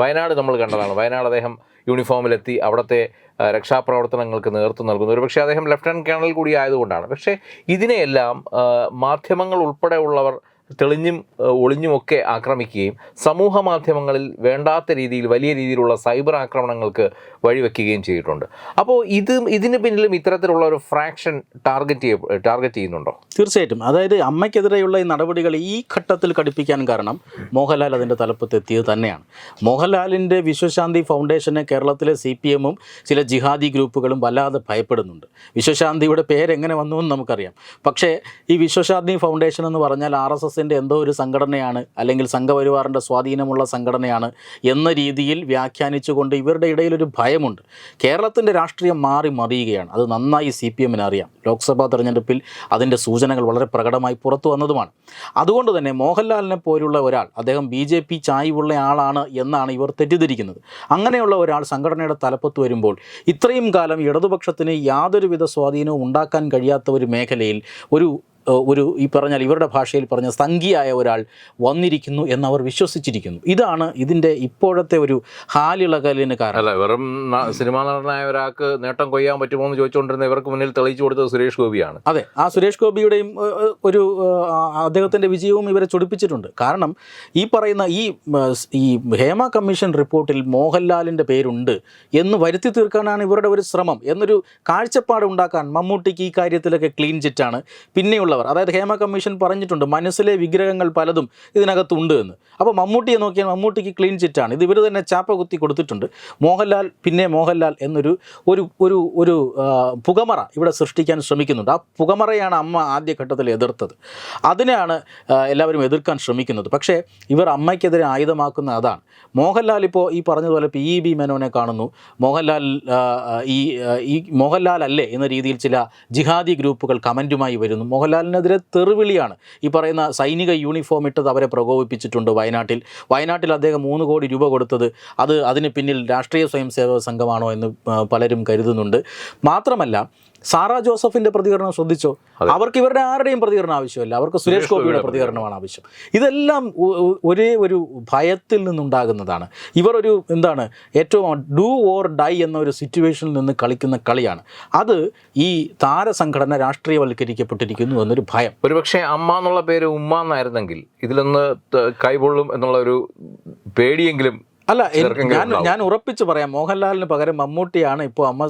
വയനാട് നമ്മൾ കണ്ടതാണ്. വയനാട് അദ്ദേഹം യൂണിഫോമിലെത്തി അവിടുത്തെ രക്ഷാപ്രവർത്തനങ്ങൾക്ക് നേതൃത്വം നൽകുന്നു. ഒരുപക്ഷെ അദ്ദേഹം ലെഫ്റ്റനന്റ് കേണൽ കൂടി ആയതുകൊണ്ടാണ്. പക്ഷേ ഇതിനെയെല്ലാം മാധ്യമങ്ങൾ ഉൾപ്പെടെയുള്ളവർ തെളിഞ്ഞും ഒളിഞ്ഞുമൊക്കെ ആക്രമിക്കുകയും സമൂഹ മാധ്യമങ്ങളിൽ വേണ്ടാത്ത രീതിയിൽ വലിയ രീതിയിലുള്ള സൈബർ ആക്രമണങ്ങൾക്ക് വഴിവെക്കുകയും ചെയ്തിട്ടുണ്ട്. അപ്പോൾ ഇത് ഇതിന് പിന്നിലും ഇത്തരത്തിലുള്ള ഒരു ഫ്രാക്ഷൻ ടാർഗറ്റ് ചെയ്യ ടാർഗറ്റ് ചെയ്യുന്നുണ്ടോ? തീർച്ചയായിട്ടും. അതായത് അമ്മയ്ക്കെതിരെയുള്ള ഈ നടപടികൾ ഈ ഘട്ടത്തിൽ കടുപ്പിക്കാൻ കാരണം മോഹൻലാൽ അതിന്റെ തലപ്പത്ത് എത്തിയത് തന്നെയാണ്. മോഹൻലാലിന്റെ വിശ്വശാന്തി ഫൗണ്ടേഷനെ കേരളത്തിലെ സി പി എമ്മും ചില ജിഹാദി ഗ്രൂപ്പുകളും വല്ലാതെ ഭയപ്പെടുന്നുണ്ട്. വിശ്വശാന്തിയുടെ പേരെങ്ങനെ വന്നു എന്ന് നമുക്കറിയാം. പക്ഷേ ഈ വിശ്വശാന്തി ഫൗണ്ടേഷൻ എന്ന് പറഞ്ഞാൽ ആർ എസ് എസ് എസിന്റെ എന്തോ ഒരു സംഘടനയാണ് അല്ലെങ്കിൽ സംഘപരിവാറിന്റെ സ്വാധീനമുള്ള സംഘടനയാണ് എന്ന രീതിയിൽ വ്യാഖ്യാനിച്ചുകൊണ്ട് ഇവരുടെ ഇടയിൽ ഒരു ഭയമുണ്ട്. കേരളത്തിന്റെ രാഷ്ട്രീയം മാറി മറിയുകയാണ്. അത് നന്നായി സി പി എമ്മിന് അറിയാം. ലോക്സഭാ തെരഞ്ഞെടുപ്പിൽ അതിന്റെ സൂചനകൾ വളരെ പ്രകടമായി പുറത്തു വന്നതുമാണ്. അതുകൊണ്ട് തന്നെ മോഹൻലാലിനെ പോലുള്ള ഒരാൾ അദ്ദേഹം ബി ജെ പി ചായ്വുള്ള ആളാണ് എന്നാണ് ഇവർ തെറ്റിദ്ധരിക്കുന്നത്. അങ്ങനെയുള്ള ഒരാൾ സംഘടനയുടെ തലപ്പത്ത് വരുമ്പോൾ ഇത്രയും കാലം ഇടതുപക്ഷത്തിന് യാതൊരുവിധ സ്വാധീനവും ഉണ്ടാക്കാൻ കഴിയാത്ത ഒരു മേഖലയിൽ ഒരു ഒരു ഈ പറഞ്ഞാൽ ഇവരുടെ ഭാഷയിൽ പറഞ്ഞ സംഖ്യയായ ഒരാൾ വന്നിരിക്കുന്നു എന്നവർ വിശ്വസിച്ചിരിക്കുന്നു. ഇതാണ് ഇതിന്റെ ഇപ്പോഴത്തെ ഒരു ഹാലിളകലിന് കാരണം. അല്ല വെറും സിനിമാ നടനായ ഒരാൾക്ക് നേട്ടം കൊയ്യാൻ പറ്റുമോ എന്ന് ചോദിച്ചുകൊണ്ടിരുന്ന ഇവർക്ക് മുന്നിൽ തെളിയിച്ചു കൊടുത്തത് സുരേഷ് ഗോപിയാണ്. അതെ ആ സുരേഷ് ഗോപിയുടെയും ഒരു അദ്ദേഹത്തിന്റെ വിജയവും ഇവരെ ചൊടിപ്പിച്ചിട്ടുണ്ട്. കാരണം ഈ പറയുന്ന ഈ ഈ ഹേമ കമ്മീഷൻ റിപ്പോർട്ടിൽ മോഹൻലാലിന്റെ പേരുണ്ട് എന്ന് വരുത്തി തീർക്കാനാണ് ഇവരുടെ ഒരു ശ്രമം. എന്നൊരു കാഴ്ചപ്പാട് ഉണ്ടാക്കാൻ മമ്മൂട്ടിക്ക് ഈ കാര്യത്തിലൊക്കെ ക്ലീൻ ചിറ്റാണ്. പിന്നെയുള്ളവർ അതായത് ഹേമ കമ്മീഷൻ പറഞ്ഞിട്ടുണ്ട് മനസ്സിലെ വിഗ്രഹങ്ങൾ പലതും ഇതിനകത്തുണ്ട് എന്ന്. അപ്പോൾ മമ്മൂട്ടിയെ നോക്കിയാൽ മമ്മൂട്ടിക്ക് ക്ലീൻ ചിറ്റാണ് ഇത് ഇവർ തന്നെ ചാപ്പ കുത്തി കൊടുത്തിട്ടുണ്ട്. മോഹൻലാൽ പിന്നെ മോഹൻലാൽ എന്നൊരു ഒരു ഒരു ഒരു പുകമറ ഇവിടെ സൃഷ്ടിക്കാൻ ശ്രമിക്കുന്നുണ്ട്. ആ പുകമറയാണ് അമ്മ ആദ്യഘട്ടത്തിൽ എതിർത്തത്. അതിനെയാണ് എല്ലാവരും എതിർക്കാൻ ശ്രമിക്കുന്നത്. പക്ഷേ ഇവർ അമ്മയ്ക്കെതിരെ ആയുധമാക്കുന്ന അതാണ്. മോഹൻലാൽ ഇപ്പോൾ ഈ പറഞ്ഞതുപോലെ പി ഇ ബി മേനോനെ കാണുന്നു. മോഹൻലാൽ ഈ ഈ മോഹൻലാൽ അല്ലേ എന്ന രീതിയിൽ ചില ജിഹാദി ഗ്രൂപ്പുകൾ കമന്റുമായി വരുന്നു. മോഹൻലാലിനെതിരെ തെറിവിളിയാണ്. ഈ പറയുന്ന സൈനിക യൂണിഫോം ഇട്ടത് അവരെ പ്രകോപിപ്പിച്ചിട്ടുണ്ട് വയനാട്ടിൽ. വയനാട്ടിൽ അദ്ദേഹം മൂന്ന് കോടി രൂപ കൊടുത്തത് അത് അതിന് പിന്നിൽ രാഷ്ട്രീയ സ്വയംസേവക സംഘമാണോ എന്ന് പലരും കരുതുന്നുണ്ട്. മാത്രമല്ല സാറ ജോസഫിന്റെ പ്രതികരണം ശ്രദ്ധിച്ചോ? അവർക്ക് ഇവരുടെ ആരുടെയും പ്രതികരണം ആവശ്യമില്ല. അവർക്ക് സുരേഷ് ഗോപിയുടെ പ്രതികരണമാണ് ആവശ്യം. ഇതെല്ലാം ഒരേ ഒരു ഭയത്തിൽ നിന്നുണ്ടാകുന്നതാണ്. ഇവർ ഒരു എന്താണ് ഏറ്റവും ഡു ഓർ ഡൈ എന്ന ഒരു സിറ്റുവേഷനിൽ നിന്ന് കളിക്കുന്ന കളിയാണ്. അത് ഈ താരസംഘടന രാഷ്ട്രീയവൽക്കരിക്കപ്പെട്ടിരിക്കുന്നു എന്നൊരു ഭയം. ഒരുപക്ഷെ അമ്മ എന്നുള്ള പേര് ഉമ്മ എന്നായിരുന്നെങ്കിൽ ഇതിലൊന്ന് കൈപൊള്ളും എന്നുള്ള ഒരു പേടിയെങ്കിലും അല്ല ഞാൻ. ഞാൻ ഉറപ്പിച്ച് പറയാം. മോഹൻലാലിന് പകരം മമ്മൂട്ടിയാണ് ഇപ്പോൾ അമ്മ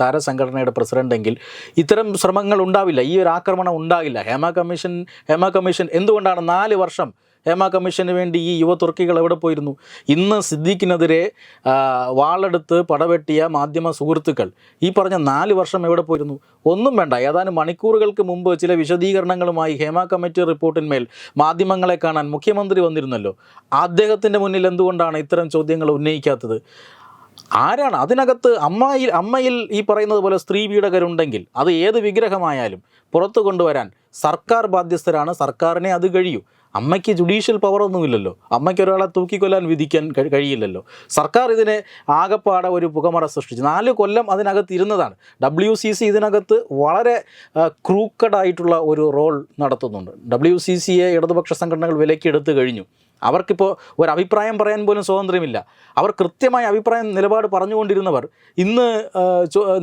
താരസംഘടനയുടെ പ്രസിഡന്റ് എങ്കിൽ ഇത്തരം ശ്രമങ്ങൾ ഉണ്ടാവില്ല. ഈ ഒരു ആക്രമണം ഉണ്ടാകില്ല. ഹേമ കമ്മീഷൻ ഹേമ കമ്മീഷൻ എന്തുകൊണ്ടാണ് നാല് വർഷം ഹേമ കമ്മീഷന് വേണ്ടി ഈ യുവ തുർക്കികൾ എവിടെ പോയിരുന്നു? ഇന്ന് സിദ്ദീഖിനെതിരെ വാളെടുത്ത് പടവെട്ടിയ മാധ്യമ സുഹൃത്തുക്കൾ ഈ പറഞ്ഞ നാല് വർഷം എവിടെ പോയിരുന്നു? ഒന്നും വേണ്ട. ഏതാനും മണിക്കൂറുകൾക്ക് മുമ്പ് ചില വിശദീകരണങ്ങളുമായി ഹേമ കമ്മിറ്റി റിപ്പോർട്ടിന്മേൽ മാധ്യമങ്ങളെ കാണാൻ മുഖ്യമന്ത്രി വന്നിരുന്നല്ലോ. അദ്ദേഹത്തിന്റെ മുന്നിൽ എന്തുകൊണ്ടാണ് ഇത്തരം ചോദ്യങ്ങൾ ഉന്നയിക്കാത്തത്? ആരാണ്? അതിനകത്ത് അമ്മയിൽ അമ്മയിൽ ഈ പറയുന്നത് പോലെ സ്ത്രീ പീഡകരുണ്ടെങ്കിൽ അത് ഏത് വിഗ്രഹമായാലും പുറത്തു കൊണ്ടുവരാൻ സർക്കാർ ബാധ്യസ്ഥരാണ്. സർക്കാരിനെ അത് കഴിയൂ. അമ്മയ്ക്ക് ജുഡീഷ്യൽ പവറൊന്നുമില്ലല്ലോ. അമ്മയ്ക്ക് ഒരാളെ തൂക്കിക്കൊല്ലാൻ വിധിക്കാൻ കഴിയില്ലല്ലോ. സർക്കാർ ഇതിനെ ആകപ്പാടെ ഒരു പുകമറ സൃഷ്ടിച്ചു. നാല് കൊല്ലം അതിനകത്ത് ഇരുന്നതാണ്. ഡബ്ല്യു സി സി ഇതിനകത്ത് വളരെ ക്രൂക്കഡായിട്ടുള്ള ഒരു റോൾ നടത്തുന്നുണ്ട്. ഡബ്ല്യു സി സിയെ ഇടതുപക്ഷ സംഘടനകൾ വിലക്കിയെടുത്തു കഴിഞ്ഞു. അവർക്കിപ്പോൾ ഒരു അഭിപ്രായം പറയാൻ പോലും സ്വാതന്ത്ര്യമില്ല. അവർ കൃത്യമായ അഭിപ്രായം നിലപാട് പറഞ്ഞുകൊണ്ടിരുന്നവർ ഇന്ന്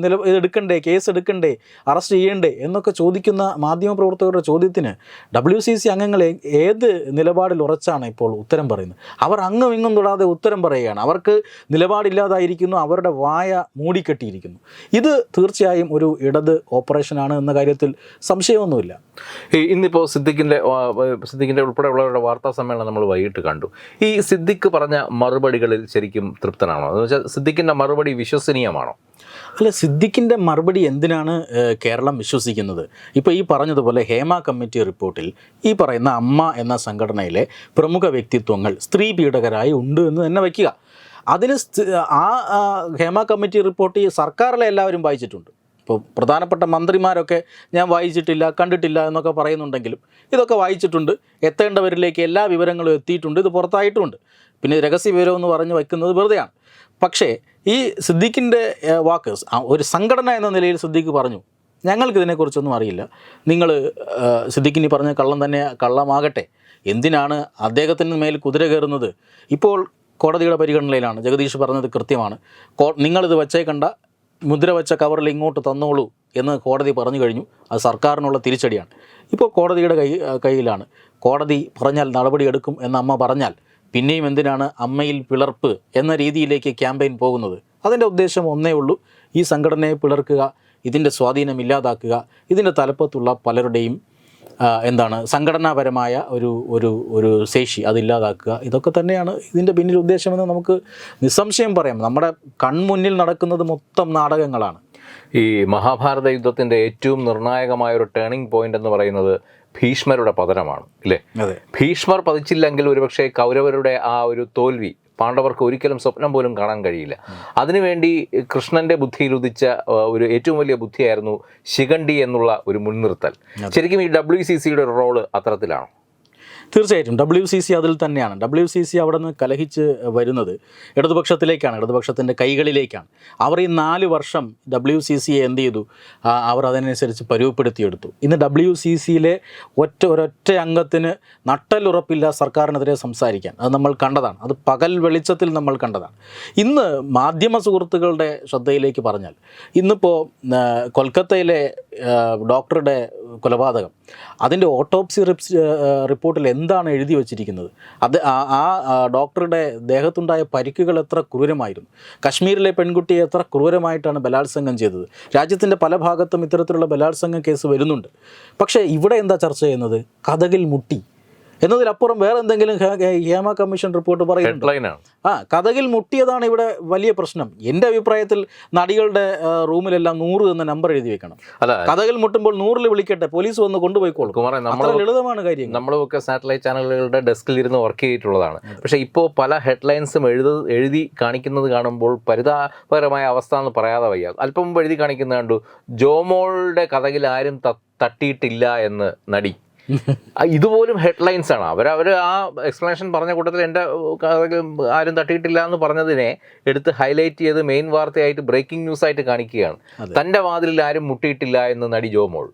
നില ഇതെടുക്കണ്ടേ കേസ് എടുക്കണ്ടേ അറസ്റ്റ് ചെയ്യണ്ടേ എന്നൊക്കെ ചോദിക്കുന്ന മാധ്യമപ്രവർത്തകരുടെ ചോദ്യത്തിന് ഡബ്ല്യു സി സി അംഗങ്ങൾ ഏത് നിലപാടിൽ ഉറച്ചാണ് ഇപ്പോൾ ഉത്തരം പറയുന്നത്? അവർ അങ്ങും ഇങ്ങും തൊടാതെ ഉത്തരം പറയുകയാണ്. അവർക്ക് നിലപാടില്ലാതായിരിക്കുന്നു അവരുടെ വായ മൂടിക്കെട്ടിയിരിക്കുന്നു. ഇത് തീർച്ചയായും ഒരു ഇടത് ഓപ്പറേഷനാണ് എന്ന കാര്യത്തിൽ സംശയമൊന്നുമില്ല. ഇന്നിപ്പോൾ സിദ്ദിഖിന്റെ സിദ്ദിഖിന്റെ ഉൾപ്പെടെയുള്ളവരുടെ വാർത്താ സമ്മേളനം നമ്മൾ വൈകിട്ട് കണ്ടു. ഈ സിദ്ദിഖ് പറഞ്ഞ മറുപടികളിൽ ശരിക്കും തൃപ്തനാണോ? എന്ന് വെച്ചാൽ സിദ്ദിഖിന്റെ മറുപടി വിശ്വസനീയമാണോ? അല്ല സിദ്ദിഖിന്റെ മറുപടി എന്തിനാണ് കേരളം വിശ്വസിക്കുന്നത്? ഇപ്പോൾ ഈ പറഞ്ഞതുപോലെ ഹേമ കമ്മിറ്റി റിപ്പോർട്ടിൽ ഈ പറയുന്ന അമ്മ എന്ന സംഘടനയിലെ പ്രമുഖ വ്യക്തിത്വങ്ങൾ സ്ത്രീ പീഡകരായി ഉണ്ട് എന്ന് തന്നെ വയ്ക്കുക. അതിന് ആ ഹേമ കമ്മിറ്റി റിപ്പോർട്ട് സർക്കാരിലെ എല്ലാവരും വായിച്ചിട്ടുണ്ട്. ഇപ്പോൾ പ്രധാനപ്പെട്ട മന്ത്രിമാരൊക്കെ ഞാൻ വായിച്ചിട്ടില്ല കണ്ടിട്ടില്ല എന്നൊക്കെ പറയുന്നുണ്ടെങ്കിലും ഇതൊക്കെ വായിച്ചിട്ടുണ്ട്. എത്തേണ്ടവരിലേക്ക് എല്ലാ വിവരങ്ങളും എത്തിയിട്ടുണ്ട് ഇത് പുറത്തായിട്ടുമുണ്ട് പിന്നെ രഹസ്യ വിവരം എന്ന് പറഞ്ഞ് വയ്ക്കുന്നത് വെറുതെയാണ്. പക്ഷേ ഈ സിദ്ദീഖിന്റെ വാക്ക് ഒരു സംഘടന എന്ന നിലയിൽ സിദ്ദീഖ് പറഞ്ഞു. ഞങ്ങൾക്ക് ഇതിനെക്കുറിച്ചൊന്നും അറിയില്ല. നിങ്ങൾ സിദ്ദീഖിനി പറഞ്ഞ കള്ളം തന്നെ കള്ളമാകട്ടെ. എന്തിനാണ് അദ്ദേഹത്തിന് മേൽ കുതിര കയറുന്നത്? ഇപ്പോൾ കോടതിയുടെ പരിഗണനയിലാണ്. ജഗദീഷ് പറഞ്ഞത് കൃത്യമാണ്. കോ നിങ്ങളിത് വച്ചേക്കണ്ട. മുദ്ര വെച്ച കവറിൽ ഇങ്ങോട്ട് തന്നോളൂ എന്ന് കോടതി പറഞ്ഞു കഴിഞ്ഞു. അത് സർക്കാരിനുള്ള തിരിച്ചടിയാണ്. ഇപ്പോൾ കോടതിയുടെ കൈ കയ്യിലാണ്. കോടതി പറഞ്ഞാൽ നടപടിയെടുക്കും എന്ന് അമ്മ പറഞ്ഞാൽ പിന്നെയും എന്തിനാണ് അമ്മയിൽ പിളർപ്പ് എന്ന രീതിയിലേക്ക് ക്യാമ്പയിൻ പോകുന്നത്? അതിന്റെ ഉദ്ദേശം ഒന്നേ ഉള്ളൂ. ഈ സംഘടനയെ പിളർക്കുക ഇതിന്റെ സ്വാധീനം ഇല്ലാതാക്കുക ഇതിന്റെ തലപ്പത്തുള്ള പലരുടെയും എന്താണ് സംഘടനാപരമായ ഒരു ഒരു ഒരു ശേഷി അതില്ലാതാക്കുക. ഇതൊക്കെ തന്നെയാണ് ഇതിന്റെ പിന്നിൽ ഉദ്ദേശമെന്ന് നമുക്ക് നിസ്സംശയം പറയാം. നമ്മുടെ കൺമുന്നിൽ നടക്കുന്നത് മൊത്തം നാടകങ്ങളാണ്. ഈ മഹാഭാരത യുദ്ധത്തിന്റെ ഏറ്റവും നിർണായകമായ ഒരു ടേണിംഗ് പോയിന്റ് എന്ന് പറയുന്നത് ഭീഷ്മരുടെ പതനമാണ് ഇല്ലേ? ഭീഷ്മർ പതിച്ചില്ലെങ്കിൽ ഒരുപക്ഷെ കൗരവരുടെ ആ ഒരു തോൽവി പാണ്ഡവർക്ക് ഒരിക്കലും സ്വപ്നം പോലും കാണാൻ കഴിയില്ല. അതിനുവേണ്ടി കൃഷ്ണന്റെ ബുദ്ധിയിൽ ഉദിച്ച ഒരു ഏറ്റവും വലിയ ബുദ്ധിയായിരുന്നു ശിഖണ്ഡി എന്നുള്ള ഒരു മുൻനിർത്തൽ. ശരിക്കും ഈ ഡബ്ല്യു സി സിയുടെ ഒരു റോൾ അത്തരത്തിലാണോ. തീർച്ചയായിട്ടും. ഡബ്ല്യു സി സി അതിൽ തന്നെയാണ്. ഡബ്ല്യു സി സി അവിടെ നിന്ന് കലഹിച്ച് വരുന്നത് ഇടതുപക്ഷത്തിലേക്കാണ് ഇടതുപക്ഷത്തിന്റെ കൈകളിലേക്കാണ്. അവർ ഈ നാല് വർഷം ഡബ്ല്യു സി സിയെ എന്ത് ചെയ്തു? അവർ അതിനനുസരിച്ച് പരുവപ്പെടുത്തിയെടുത്തു. ഇന്ന് ഡബ്ല്യു സി സിയിലെ ഒറ്റ ഒരൊറ്റ അംഗത്തിന് നട്ടലുറപ്പില്ല സർക്കാരിനെതിരെ സംസാരിക്കാൻ. അത് നമ്മൾ കണ്ടതാണ്. അത് പകൽ വെളിച്ചത്തിൽ നമ്മൾ കണ്ടതാണ്. ഇന്ന് മാധ്യമ സുഹൃത്തുക്കളുടെ ശ്രദ്ധയിലേക്ക് പറഞ്ഞാൽ ഇന്നിപ്പോൾ കൊൽക്കത്തയിലെ ഡോക്ടറുടെ കൊലപാതകം അതിന്റെ ഓട്ടോപ്സി റിപ്പോർട്ടിൽ എന്താണ് എഴുതി വച്ചിരിക്കുന്നത്? അത് ആ- ഡോക്ടറുടെ ദേഹത്തുണ്ടായ പരിക്കുകൾ എത്ര ക്രൂരമായിരുന്നു? കശ്മീരിലെ പെൺകുട്ടിയെ എത്ര ക്രൂരമായിട്ടാണ് ബലാത്സംഗം ചെയ്തത്? രാജ്യത്തിന്റെ പല ഭാഗത്തും ഇത്തരത്തിലുള്ള ബലാത്സംഗ കേസ് വരുന്നുണ്ട്. പക്ഷേ ഇവിടെ എന്താ ചർച്ച ചെയ്യുന്നത്? കഥകിൽ മുട്ടി. എന്നതിലപ്പുറം വേറെ എന്തെങ്കിലും ഹേമ കമ്മീഷൻ റിപ്പോർട്ട് പറയുന്നുണ്ടോ? ആ കഥകിൽ മുട്ടിയതാണ് ഇവിടെ വലിയ പ്രശ്നം. എന്റെ അഭിപ്രായത്തിൽ നടികളുടെ റൂമിലെല്ലാം നൂറ് എന്ന നമ്പർ എഴുതി വെക്കണം. കഥകിൽ മുട്ടുമ്പോൾ നൂറിൽ വിളിക്കട്ടെ പോലീസ് വന്ന് കൊണ്ടുപോയിക്കോളും. അത്ര ലളിതമാണ് കാര്യങ്ങൾ. നമ്മളൊക്കെ സാറ്റലൈറ്റ് ചാനലുകളുടെ ഡെസ്കിൽ ഇരുന്ന് വർക്ക് ചെയ്തിട്ടുള്ളതാണ്. പക്ഷേ ഇപ്പോൾ പല ഹെഡ്ലൈൻസും എഴുത എഴുതി കാണിക്കുന്നത് കാണുമ്പോൾ പരിതാപകരമായ അവസ്ഥ എന്ന് പറയാതെ വയ്യ. അല്പം എഴുതി കാണിക്കുന്ന കണ്ടു ജോമോളുടെ കഥകിൽ ആരും തട്ടിയിട്ടില്ല എന്ന് നടി. ഇതുപോലും ഹെഡ്ലൈൻസ് ആണ്. അവർ അവർ ആ എക്സ്പ്ലനേഷൻ പറഞ്ഞ കൂട്ടത്തിൽ എന്റെ ആരും തട്ടിയിട്ടില്ല എന്ന് പറഞ്ഞതിനെ എടുത്ത് ഹൈലൈറ്റ് ചെയ്ത് മെയിൻ വാർത്തയായിട്ട് ബ്രേക്കിംഗ് ന്യൂസ് ആയിട്ട് കാണിക്കുകയാണ്. തന്റെ വാതിലിൽ ആരും മുട്ടിയിട്ടില്ല എന്ന് നടി ജോമോൾ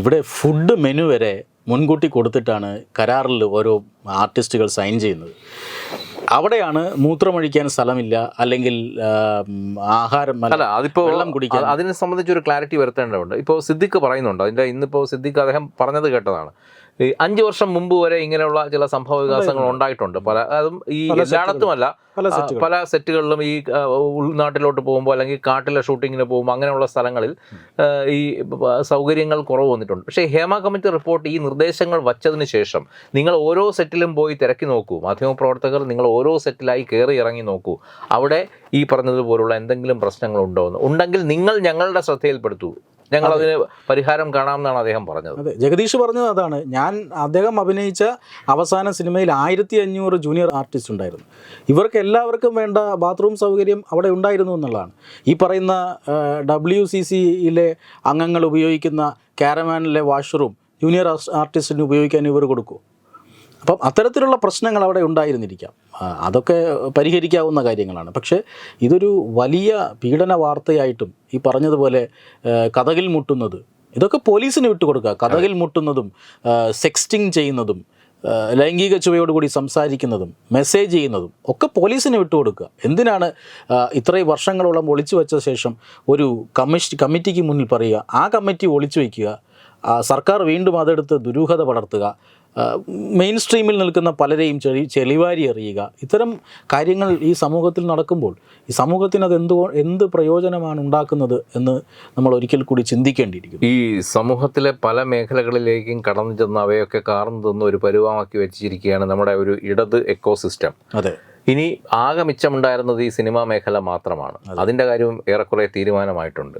ഇവിടെ ഫുഡ് മെനു വരെ മുൻകൂട്ടി കൊടുത്തിട്ടാണ് കരാറിൽ ഓരോ ആർട്ടിസ്റ്റുകൾ സൈൻ ചെയ്യുന്നത്. അവിടെയാണ് മൂത്രമൊഴിക്കാൻ സ്ഥലമില്ല അല്ലെങ്കിൽ ആഹാരം അല്ല, അതിപ്പോൾ അതിപ്പോ വെള്ളം കുടിക്കാൻ. അതിനെ സംബന്ധിച്ച് ഒരു ക്ലാരിറ്റി വരുത്തേണ്ടതുണ്ട്. ഇപ്പോൾ സിദ്ദിഖ് പറയുന്നുണ്ട് അതിന്റെ ഇന്നിപ്പോൾ സിദ്ദിഖ് അദ്ദേഹം പറഞ്ഞത് കേട്ടതാണ്. ഈ അഞ്ച് വർഷം മുമ്പ് വരെ ഇങ്ങനെയുള്ള ചില സംഭവ വികാസങ്ങൾ ഉണ്ടായിട്ടുണ്ട്. പല അതും ഈ എല്ലായിടത്തുമല്ല. പല സെറ്റുകളിലും ഈ ഉൾനാട്ടിലോട്ട് പോകുമ്പോൾ അല്ലെങ്കിൽ കാട്ടിലെ ഷൂട്ടിങ്ങിന് പോകുമ്പോൾ അങ്ങനെയുള്ള സ്ഥലങ്ങളിൽ ഈ സൗകര്യങ്ങൾ കുറവ് വന്നിട്ടുണ്ട്. പക്ഷേ ഹേമ കമ്മിറ്റി റിപ്പോർട്ട് ഈ നിർദ്ദേശങ്ങൾ വച്ചതിന് ശേഷം നിങ്ങൾ ഓരോ സെറ്റിലും പോയി തിരക്കി നോക്കൂ. മാധ്യമപ്രവർത്തകർ നിങ്ങൾ ഓരോ സെറ്റിലായി കയറി ഇറങ്ങി നോക്കൂ. അവിടെ ഈ പറഞ്ഞതുപോലുള്ള എന്തെങ്കിലും പ്രശ്നങ്ങളുണ്ടോ എന്ന് ഉണ്ടെങ്കിൽ നിങ്ങൾ ഞങ്ങളുടെ ശ്രദ്ധയിൽപ്പെടുത്തൂ. ഞങ്ങൾ അതിന് പരിഹാരം കാണാമെന്നാണ് അദ്ദേഹം പറഞ്ഞത്. അതെ ജഗദീഷ് പറഞ്ഞത് അതാണ്. ഞാൻ അദ്ദേഹം അഭിനയിച്ച അവസാന സിനിമയിൽ ആയിരത്തി അഞ്ഞൂറ് ജൂനിയർ ആർട്ടിസ്റ്റ് ഉണ്ടായിരുന്നു. ഇവർക്ക് എല്ലാവർക്കും വേണ്ട ബാത്റൂം സൗകര്യം അവിടെ ഉണ്ടായിരുന്നു എന്നുള്ളതാണ്. ഈ പറയുന്ന ഡബ്ല്യു സി സിയിലെ അംഗങ്ങൾ ഉപയോഗിക്കുന്ന ക്യാരമാനിലെ വാഷ്റൂം ജൂനിയർ ആർട്ടിസ്റ്റിന് ഉപയോഗിക്കാൻ ഇവർ കൊടുക്കും. അപ്പം അത്തരത്തിലുള്ള പ്രശ്നങ്ങൾ അവിടെ ഉണ്ടായിരുന്നിരിക്കാം. അതൊക്കെ പരിഹരിക്കാവുന്ന കാര്യങ്ങളാണ്. പക്ഷേ ഇതൊരു വലിയ പീഡന വാർത്തയായിട്ടും ഈ പറഞ്ഞതുപോലെ കഥകിൽ മുട്ടുന്നത് ഇതൊക്കെ പോലീസിന് വിട്ടുകൊടുക്കുക കഥകിൽ മുട്ടുന്നതും സെക്സ്റ്റിംഗ് ചെയ്യുന്നതും ലൈംഗിക ചുവയോടുകൂടി സംസാരിക്കുന്നതും മെസ്സേജ് ചെയ്യുന്നതും ഒക്കെ പോലീസിന് വിട്ടുകൊടുക്കുക എന്തിനാണ് ഇത്രയും വർഷങ്ങളോളം ഒളിച്ചു വെച്ച ശേഷം ഒരു കമ്മിഷ് കമ്മിറ്റിക്ക് മുന്നിൽ പറയുക ആ കമ്മിറ്റി ഒളിച്ചു വയ്ക്കുക സർക്കാർ വീണ്ടും അതെടുത്ത് ദുരൂഹത പടർത്തുക മെയിൻ സ്ട്രീമിൽ നിൽക്കുന്ന പലരെയും ചെളി ചെളിവാരി എറിയുക. ഇത്തരം കാര്യങ്ങൾ ഈ സമൂഹത്തിൽ നടക്കുമ്പോൾ ഈ സമൂഹത്തിന് അത് എന്തോ എന്ത് പ്രയോജനമാണ് ഉണ്ടാക്കുന്നത് എന്ന് നമ്മൾ ഒരിക്കൽ കൂടി ചിന്തിക്കേണ്ടിയിരിക്കുന്നു. ഈ സമൂഹത്തിലെ പല മേഖലകളിലേക്കും കടന്നു ചെന്ന് അവയൊക്കെ കാർന്നു തന്ന ഒരു പരുവമാക്കി വെച്ചിരിക്കുകയാണ് നമ്മുടെ ഒരു ഇടത് എക്കോസിസ്റ്റം അതെ. ഇനി ആകെ മിച്ചമുണ്ടായിരുന്നത് ഈ സിനിമാ മേഖല മാത്രമാണ്. അതിന്റെ കാര്യവും ഏറെക്കുറെ തീരുമാനമായിട്ടുണ്ട്.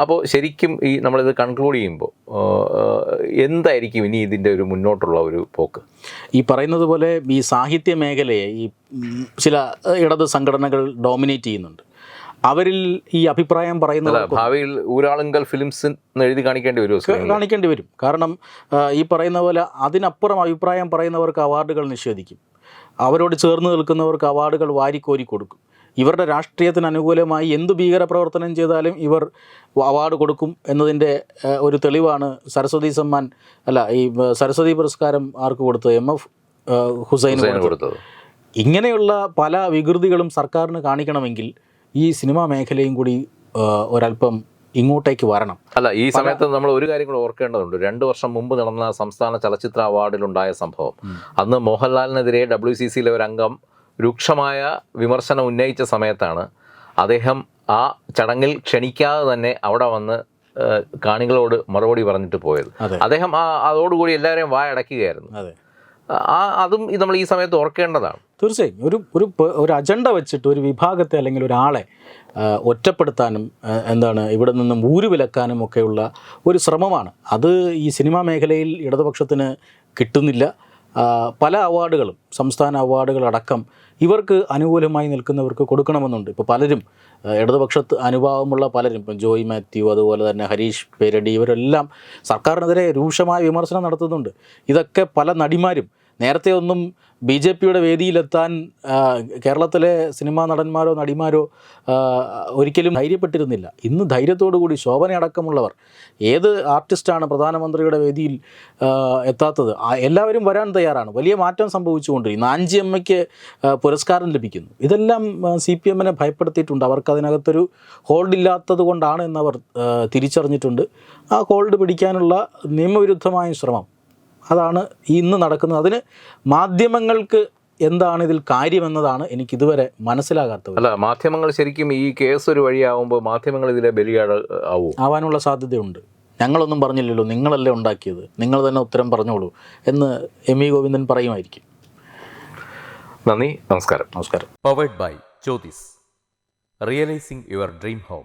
അപ്പോൾ ശരിക്കും ഈ നമ്മളിത് കൺക്ലൂഡ് ചെയ്യുമ്പോൾ എന്തായിരിക്കും ഇനി ഇതിന്റെ ഒരു മുന്നോട്ടുള്ള ഒരു പോക്ക്? ഈ പറയുന്നത് പോലെ ഈ സാഹിത്യ മേഖലയെ ഈ ചില ഇടത് സംഘടനകൾ ഡോമിനേറ്റ് ചെയ്യുന്നുണ്ട്. അവരിൽ ഈ അഭിപ്രായം പറയുന്നത് ഭാവിയിൽ ഊരാളുങ്കൽ ഫിലിംസ് എഴുതി കാണിക്കേണ്ടി വരും കാണിക്കേണ്ടി വരും. കാരണം ഈ പറയുന്ന പോലെ അതിനപ്പുറം അഭിപ്രായം പറയുന്നവർക്ക് അവാർഡുകൾ നിഷേധിക്കും. അവരോട് ചേർന്ന് നിൽക്കുന്നവർക്ക് അവാർഡുകൾ വാരിക്കോരി കൊടുക്കും. ഇവരുടെ രാഷ്ട്രീയത്തിന് അനുകൂലമായി എന്ത് ഭീകര പ്രവർത്തനം ചെയ്താലും ഇവർ അവാർഡ് കൊടുക്കും എന്നതിന്റെ ഒരു തെളിവാണ് സരസ്വതി സമ്മാൻ അല്ല ഈ സരസ്വതി പുരസ്കാരം ആർക്ക് കൊടുത്തത്? എം. എഫ് ഹുസൈൻ കൊടുത്തത്. ഇങ്ങനെയുള്ള പല വികൃതികളും സർക്കാരിന് കാണിക്കണമെങ്കിൽ ഈ സിനിമാ മേഖലയും കൂടി ഒരല്പം ഇങ്ങോട്ടേക്ക് വരണം. അല്ല ഈ സമയത്ത് നമ്മൾ ഒരു കാര്യം കൂടെ ഓർക്കേണ്ടതുണ്ട്. രണ്ട് വർഷം മുമ്പ് നടന്ന സംസ്ഥാന ചലച്ചിത്ര അവാർഡിലുണ്ടായ സംഭവം. അന്ന് മോഹൻലാലിനെതിരെ ഡബ്ല്യു സി സിയിലെ ഒരു അംഗം രൂക്ഷമായ വിമർശനം ഉന്നയിച്ച സമയത്താണ് അദ്ദേഹം ആ ചടങ്ങിൽ ക്ഷണിക്കാതെ തന്നെ അവിടെ വന്ന് കാണികളോട് മറുപടി പറഞ്ഞിട്ട് പോയത്. അദ്ദേഹം ആ അതോടുകൂടി എല്ലാവരെയും വായടക്കുകയായിരുന്നു ആ അതും നമ്മൾ ഈ സമയത്ത് ഓർക്കേണ്ടതാണ്. തീർച്ചയായും. ഒരു ഒരു ഒരു അജണ്ട വെച്ചിട്ട് ഒരു വിഭാഗത്തെ അല്ലെങ്കിൽ ഒരാളെ ഒറ്റപ്പെടുത്താനും എന്താണ് ഇവിടെ നിന്നും ഊരുവിലക്കാനും ഒക്കെയുള്ള ഒരു ശ്രമമാണ്. അത് ഈ സിനിമാ മേഖലയിൽ ഇടതുപക്ഷത്തിന് കിട്ടുന്നില്ല. പല അവാർഡുകളും സംസ്ഥാന അവാർഡുകളടക്കം ഇവർക്ക് അനുകൂലമായി നിൽക്കുന്നവർക്ക് കൊടുക്കണമെന്നുണ്ട്. ഇപ്പോൾ പലരും ഇടതുപക്ഷത്ത് അനുഭാവമുള്ള പലരും ഇപ്പം ജോയ് മാത്യു അതുപോലെ തന്നെ ഹരീഷ് പേരടി ഇവരെല്ലാം സർക്കാരിനെതിരെ രൂക്ഷമായ വിമർശനം നടത്തുന്നുണ്ട്. ഇതൊക്കെ പല നടിമാരും നേരത്തെ ഒന്നും ബി ജെ പിയുടെ വേദിയിലെത്താൻ കേരളത്തിലെ സിനിമാ നടന്മാരോ നടിമാരോ ഒരിക്കലും ധൈര്യപ്പെട്ടിരുന്നില്ല. ഇന്ന് ധൈര്യത്തോടു കൂടി ശോഭനയടക്കമുള്ളവർ ഏത് ആർട്ടിസ്റ്റാണ് പ്രധാനമന്ത്രിയുടെ വേദിയിൽ എത്താത്തത്? എല്ലാവരും വരാൻ തയ്യാറാണ്. വലിയ മാറ്റം സംഭവിച്ചുകൊണ്ടിരിക്കുന്നു. ആഞ്ചി അമ്മയ്ക്ക് പുരസ്കാരം ലഭിക്കുന്നു. ഇതെല്ലാം സി പി എമ്മിനെ ഭയപ്പെടുത്തിയിട്ടുണ്ട്. അവർക്ക് അതിനകത്തൊരു ഹോൾഡ് ഇല്ലാത്തത് കൊണ്ടാണ് എന്നവർ തിരിച്ചറിഞ്ഞിട്ടുണ്ട്. ആ ഹോൾഡ് പിടിക്കാനുള്ള നിയമവിരുദ്ധമായ ശ്രമം അതാണ് ഇന്ന് നടക്കുന്നത്. അതിന് മാധ്യമങ്ങൾക്ക് എന്താണ് ഇതിൽ കാര്യമെന്നതാണ് എനിക്ക് ഇതുവരെ മനസ്സിലാകാത്തത് അല്ല മാധ്യമങ്ങൾ ശരിക്കും ഈ കേസ് ഒരു വഴിയാവുമ്പോൾ മാധ്യമങ്ങൾ ഇതിലെ ബലിയാട് ആവും? ആവാനുള്ള സാധ്യതയുണ്ട്. ഞങ്ങളൊന്നും പറഞ്ഞില്ലല്ലോ നിങ്ങളല്ലേ ഉണ്ടാക്കിയത്. നിങ്ങൾ തന്നെ ഉത്തരം പറഞ്ഞോളൂ എന്ന് എം ഇ ഗോവിന്ദൻ പറയുമായിരിക്കും. നന്ദി നമസ്കാരം. നമസ്കാരം. Powered by Jyothis realising your dream home